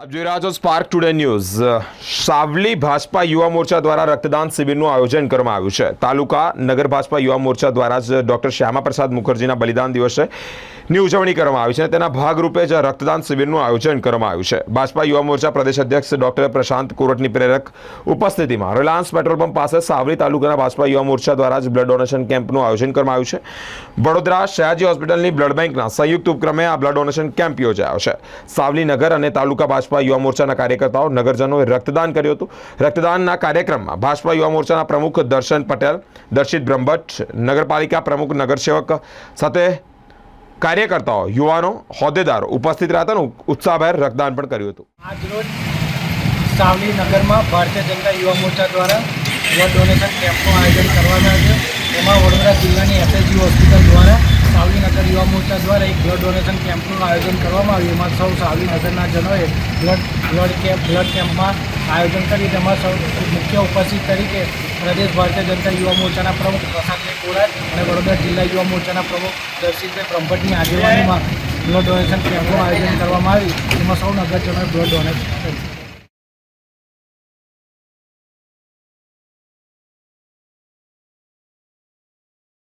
આપ જોઈ રહ્યા છો Spark Today news Savli Bhajpa Yuva Morcha દ્વારા રક્તદાન શિબિરનું આયોજન કરવામાં આવ્યું છે. તાલુકા નગર ભાજપા યુવા મોરચા દ્વારા જ ડૉક્ટર શ્યામા પ્રસાદ મુખર્જીના બલિદાન દિવસે ની ઉજવણી કરવામાં આવી છે તેના ભાગરૂપે જ રક્તદાન શિબિરનું આયોજન કરવામાં આવ્યું છે. ભાજપા યુવા મોરચા પ્રદેશ અધ્યક્ષ ડોક્ટર પ્રશાંત કોરટની પ્રેરક ઉપસ્થિતિમાં રિલાયન્સ પેટ્રોલ પંપ પાસે સાવલી તાલુકાના ભાજપા યુવા મોરચા દ્વારા જ બ્લડ ડોનેશન કેમ્પનું આયોજન કરવામાં આવ્યું છે. વડોદરા શયાજી હોસ્પિટલની બ્લડ બેંકના સંયુક્ત ઉપક્રમે આ બ્લડ ડોનેશન કેમ્પ યોજાયો છે. સાવલી નગર અને તાલુકા ભાજપા યુવા મોરચાના કાર્યકર્તાઓ નગરજનોએ રક્તદાન કર્યું હતું. રક્તદાનના કાર્યક્રમમાં ભાજપા યુવા મોરચાના પ્રમુખ દર્શન પટેલ, દર્શિત બ્રહ્મભટ્ટ, નગરપાલિકા પ્રમુખ નગરસેવક સાથે કાર્યકર્તાઓ, યુવાનો, હોદ્દેદારો ઉપસ્થિત રહ્યા હતા અને ઉત્સાહભેર રક્તદાન પણ કર્યું હતું. આજરોજ સાવલી નગરમાં ભારતીય જનતા યુવા મોરચા દ્વારા બ્લડ ડોનેશન કેમ્પનું આયોજન કરવામાં આવ્યું. એમાં વડોદરા જિલ્લાની એસએસજી હોસ્પિટલ યુવા મોરચા દ્વારા એક બ્લડ ડોનેશન કેમ્પનું આયોજન કરવામાં આવ્યું. એમાં સૌ સાવી નગરના જનોએ બ્લડ બ્લડ કેમ્પ, બ્લડ કેમ્પમાં આયોજન કરી તેમાં સૌ મુખ્ય ઉપસ્થિત તરીકે પ્રદેશ ભારતીય જનતા યુવા મોરચાના પ્રમુખ પ્રશાંતભાઈ કોરાટ અને વડોદરા જિલ્લા યુવા મોરચાના પ્રમુખ દર્શિતભાઈ બ્રહ્મભટ્ટની આગેવાનીમાં બ્લડ ડોનેશન કેમ્પનું આયોજન કરવામાં આવ્યું. એમાં સૌ નગરજનોએ બ્લડ ડોનેટ કર્યું.